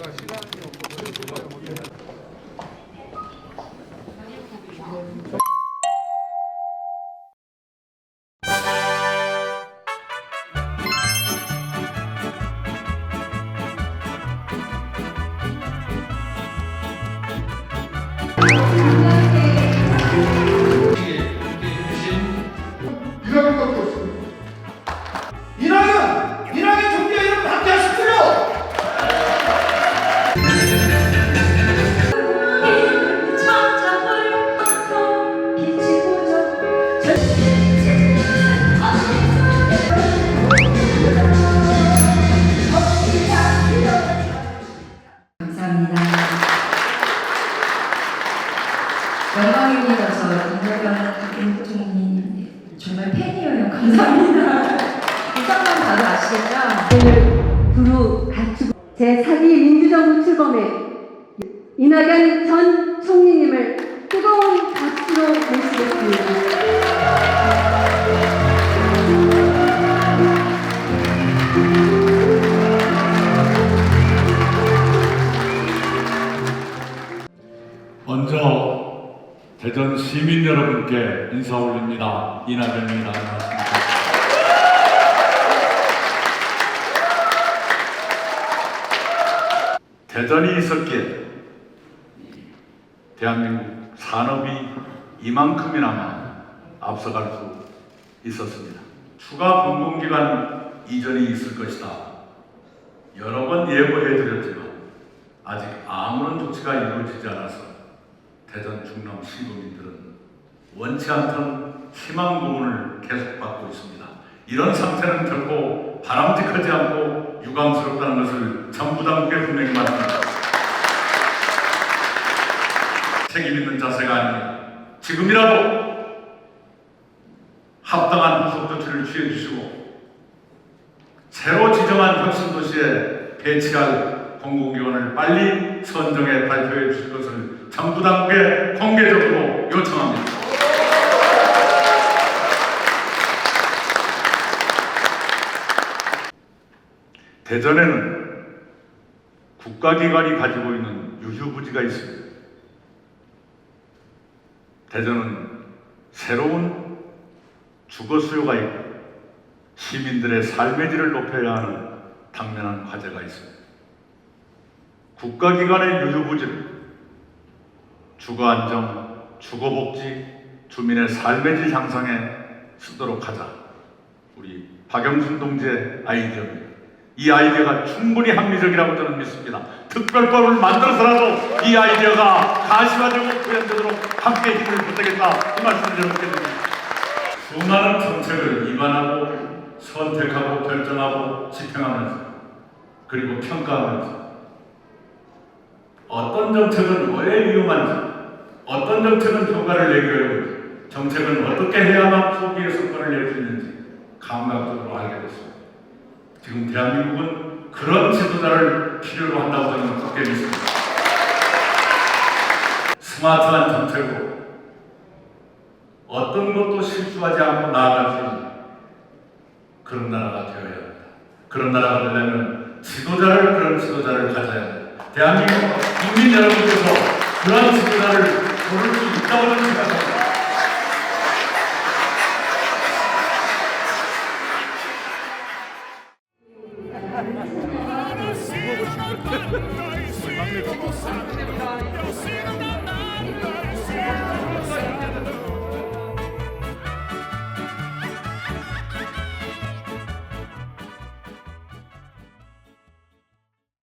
이라고밖 영광입니다. 저 이낙연 총리 정말 팬이에요. 감사합니다. 이상만 봐도 아시겠죠? 두루 갖추고 제4기 민주정부 출범에 이낙연 전 총리님을 뜨거운 박수로 모시겠습니다. 대전 시민 여러분께 인사 올립니다. 이낙연입니다. 안녕하십니까. 대전이 있었기에 대한민국 산업이 이만큼이나마 앞서갈 수 있었습니다. 추가 공공기관 이전이 있을 것이다. 여러 번 예고해 드렸지만 아직 아무런 조치가 이루어지지 않아서 대전 충남 시도민들은 원치 않던 희망 고문을 계속받고 있습니다. 이런 상태는 결코 바람직하지 않고 유감스럽다는 것을 정부 당국에 분명히 말합니다. 책임 있는 자세가 아닙니다. 지금이라도 합당한 후속 조치를 취해 주시고 새로 지정한 혁신 도시에 배치할 공공기관을 빨리 선정해 발표해 주실 것을 정부 당국에 공개적으로 요청합니다. 대전에는 국가기관이 가지고 있는 유휴부지가 있습니다. 대전은 새로운 주거 수요가 있고 시민들의 삶의 질을 높여야 하는 당면한 과제가 있습니다. 국가기관의 유휴부지를 주거 안정, 주거 복지, 주민의 삶의 질 향상에 쓰도록 하자. 우리 박영순 동지의 아이디어입니다. 이 아이디어가 충분히 합리적이라고 저는 믿습니다. 특별법을 만들어서라도 이 아이디어가 가시화되고 구현되도록 함께 힘을 보태겠다. 이 말씀을 드립니다. 수많은 정책을 입안하고 선택하고 결정하고 집행하면서 그리고 평가하면서 어떤 정책은 왜 위험한지 어떤 정책은 효과를 내기 어려운지 정책은 어떻게 해야만 소기의 성과를 낼 수 있는지 감각적으로 알게 됐습니다. 지금 대한민국은 그런 지도자를 필요로 한다고 저는 굳게 믿습니다. 스마트한 정책으로 어떤 것도 실수하지 않고 나아갈 수 있는 그런 나라가 되어야 합니다. 그런 나라가 되려면 지도자를 그런 지도자를 가져야 합니다. 대한민국 국민 여러분께서 그런 지도자를 고를 수 있다고 생각합니다.